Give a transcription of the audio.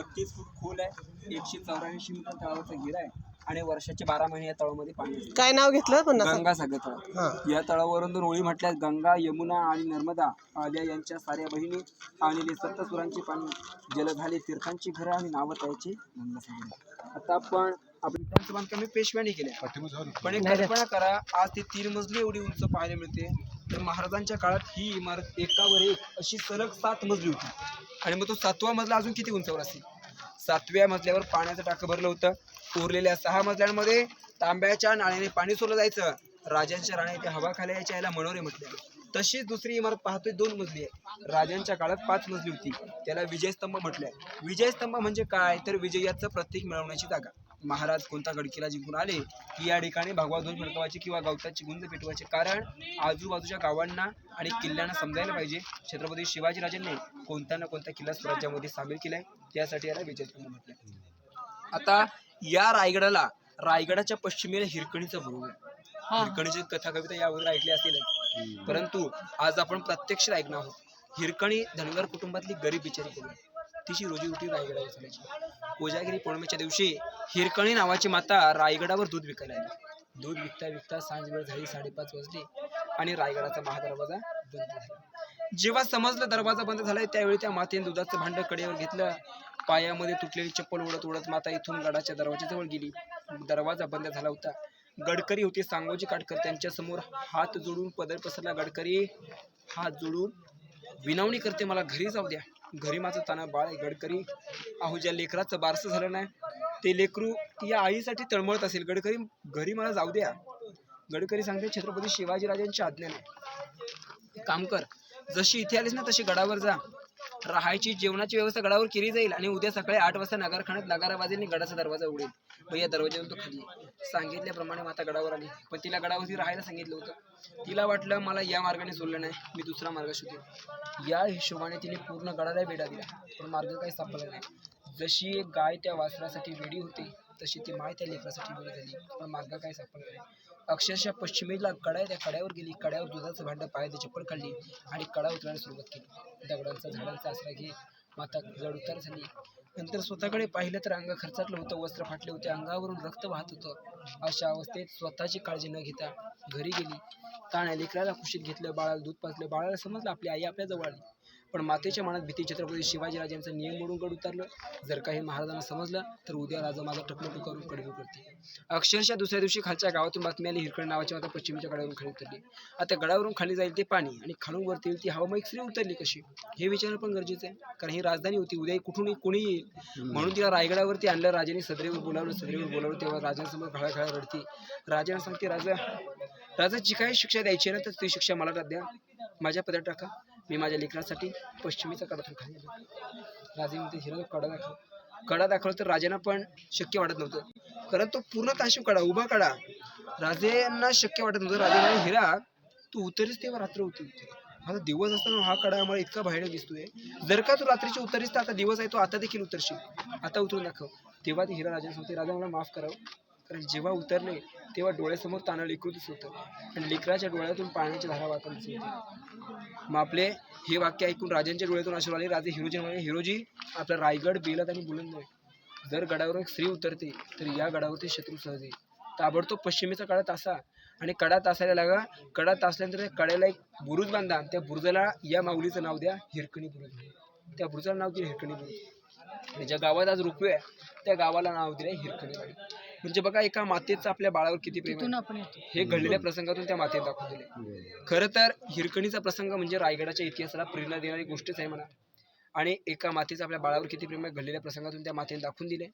बत्तीस फूट खोल आहे एकशे चौऱ्याऐंशी मीटर तळावरचा गिरा आहे आणि वर्षाचे बारा महिने या तळामध्ये पाणी असते. काय नाव घेतलं पुन्हा? सांग. गंगासागर तळ. हा. या तळावरून दोन ओळी म्हटल्यास गंगा यमुना आणि नर्मदा. आद्या यांच्या साऱ्या बहिणी आणि सप्तसुरांची पाणी जल झाले तीर्थांची घरं आणि नावं त्याची गंगासागर आता आपण आपल्या विटांचं बांधकाम हे पेशव्याने केले पण एक कल्पना करा आज ती तीन मजली एवढी उंच पाहायला मिळते. तर महाराजांच्या काळात ही इमारत एकावर एक अशी सलग सात मजली होती. आणि मग तो सातवा मजला अजून किती उंचावर असेल? सातव्या मजल्यावर पाण्याचं टाकं भरलं होतं. उरलेल्या सहा मजल्यांमध्ये तांब्याच्या नाण्याने पाणी सोडलं जायचं. राजांच्या राण्या ते हवा खाली यायच्या याला मनोरे म्हटले. तशीच दुसरी इमारत पाहतोय दोन मजली आहे. राजांच्या काळात पाच मजली होती. त्याला विजयस्तंभ म्हटलंय. विजयस्तंभ म्हणजे काय? तर विजयाचं प्रतीक मिळवण्याची जागा. महाराज कोणता गडकिल्ला जिंकून आले की या ठिकाणी भगवा ध्वज फडकवायचे किंवा गवताची गुंज पेटवायचे. कारण आजूबाजूच्या गावांना आणि किल्ल्यांना समजायला पाहिजे. छत्रपती शिवाजीराजांनी कोणता ना कोणता किल्ला स्वराज्यामध्ये सामील केलाय त्यासाठी याला विजयस्तंभ म्हटलंय आता या रायगडाला रायगडाच्या पश्चिमेला हिरकणीचा आहे. हिरकणीची कथा कविता यावर ऐकली असेल परंतु आज आपण प्रत्यक्ष ऐकणार आहोत. हिरकणी धनगर कुटुंबातली गरीब बिचारी करून तिची रोजीरोटी रायगडावर चालायची. कोजागिरी पौर्णिमेच्या दिवशी हिरकणी नावाची माता रायगडावर दूध विकायला आली. दूध विकता विकता सांज वेळ झाली साडेपाच वाजली आणि रायगडाचा महादरवाजा बंद झाला. जेव्हा समजलं दरवाजा बंद झालाय त्यावेळी त्या मातेने दुधाचं भांड कडेवर घेतलं. पायामध्ये तुटलेली चप्पल उडत उडत माता इथून गडाच्या दरवाजाजवळ गेली. दरवाजा बंद झाला होता. गडकरी होते सांगोजी काटकर. त्यांच्यासमोर हात जोडून पदर पसरला. गडकरी हात जोडून विनवणी करते मला घरी जाऊ द्या. घरी माझं ताना बाळ गडकरी. अहो ज्या लेकराचं बारसं झालं नाही ते लेकरू या आईसाठी तळमळत असेल. गडकरी घरी मला जाऊ द्या. गडकरी सांगते छत्रपती शिवाजीराजांच्या आज्ञा काम कर. जशी इथे आलीस ना तशी गडावर जा. राहायची जेवणाची व्यवस्था गडावर केली जाईल आणि उद्या सकाळी आठ वाजता नगारखान्यात नगारा गडाचा दरवाजा उघडेल. मग या दरवाज्यातून तो खाली सांगितल्याप्रमाणे माता गडावर आली. पण तिला गडावरती राहायला सांगितलं होतं. तिला वाटलं मला या मार्गाने सोडलं नाही. मी दुसरा मार्ग शोधेल या हिशोबाने तिने पूर्ण गडाला वेढा दिला. पण मार्ग काही सापडला नाही. जशी एक गाय त्या वासरासाठी वेडी होती तशी ती माय त्या लेकरासाठी वेडी झाली. पण मार्ग काही सापडला नाही. अक्षरशः पश्चिमेला कडाय त्या कड्यावर गेली कड्यावर दुधाचं भांडं पायाची चप्पल काढली आणि कडा उतरायला सुरुवात केली. दगडांचा झाडांचा आसरा घे माता जड उतार झाली. नंतर स्वतःकडे पाहिलं तर अंग खर्चाटलं होतं वस्त्र फाटले होते अंगावरून रक्त वाहत होतं. अशा अवस्थेत स्वतःची काळजी न घेता घरी गेली. ताण्या लेकराला कुशीत घेतलं बाळाला दूध पाजलं बाळाला समजलं आपली आई आपल्या जवळ आली. पण मातेच्या मनात भीती छत्रपती शिवाजीराजांचा नियम मोडून गड उतरलं. जर काही महाराजांना समजलं तर उद्या राजा माझा टकलं टुकारून कडवी करते अक्षरशः दुसऱ्या दिवशी खालच्या गावातून बातमी आली हिरकण नावाची माता पश्चिमेच्या गडावरून खाली उतरली. आता गडावरून खाली जाईल ते पाणी आणि खालून वरती येईल ती हवा मग स्त्री उतरली कशी? हे विचारणं पण गरजेचं आहे कारण ही राजधानी होती उद्या कुठूनही कोणी येईल. म्हणून तिला रायगडावरती आणलं राजाने सदरेवर बोलावलं सदरेवर बोलावलं तेव्हा राजांसमोर घळा घळा रडती. राजाने सांगते राजा राजा जी काही शिक्षा द्यायची ना तर ती शिक्षा मला द्या. माझ्या पदर टाका. मी माझ्या लेकरासाठी पश्चिमेचा कडा दाखवला राजे म्हणते कडा दाखव. कडा दाखवला तर राजांना पण शक्य वाटत नव्हतं. कारण तो पूर्ण ताशीव कडा उभा कडा राजेंना शक्य वाटत नव्हतं. राजे हिरा तू उतरीस तेव्हा रात्र होती. आता दिवस असताना हा कडा आम्हाला इतका बाहेर दिसतोय. जर का तू रात्रीची उतरीस तर आता दिवस आहे तो आता देखील उतरशील. आता उतरून दाखव. तेव्हा ते हिरा राजा सांगते राजा मला माफ करावं. कारण जेव्हा उतरले तेव्हा डोळ्यासमोर ताना लेकरू होतं. आणि लेकराच्या डोळ्यातून पाण्याची धारा वाहत होती. मग आपले हे वाक्य ऐकून राजांच्या डोळ्यातून अश्रू आले राजे हिरोजी म्हणाले हिरोजी आपला रायगड बेलत आणि बुलंद आहे जर गडावर एक स्त्री उतरते तर या गडावरती शत्रू सहज. येईल ताबडतोब पश्चिमेचा कडा तासा आणि कडा तासायला लागा. कडा तासल्यानंतर त्या कड्याला एक बुरुज बांधा. त्या बुरुजाला या माऊलीचं नाव द्या हिरकणी बुरुज. त्या बुरुजाला नाव दिलं हिरकणी बुरुज? आणि ज्या गावात आज रुपये आहे त्या गावाला नाव दिलंय हिरकणी म्हणजे बघा एका मातेचं आपल्या बाळावर किती प्रेम आहे. हे घडलेल्या प्रसंगातून त्या मातेत दाखवून दिले. खरं तर हिरकणीचा प्रसंग म्हणजे रायगडाच्या इतिहासाला प्रेरणा देणारी गोष्टच आहे म्हणा. आणि एका मातेचं आपल्या बाळावर किती प्रेम आहे घडलेल्या प्रसंगातून त्या मातेने दाखवून दिले.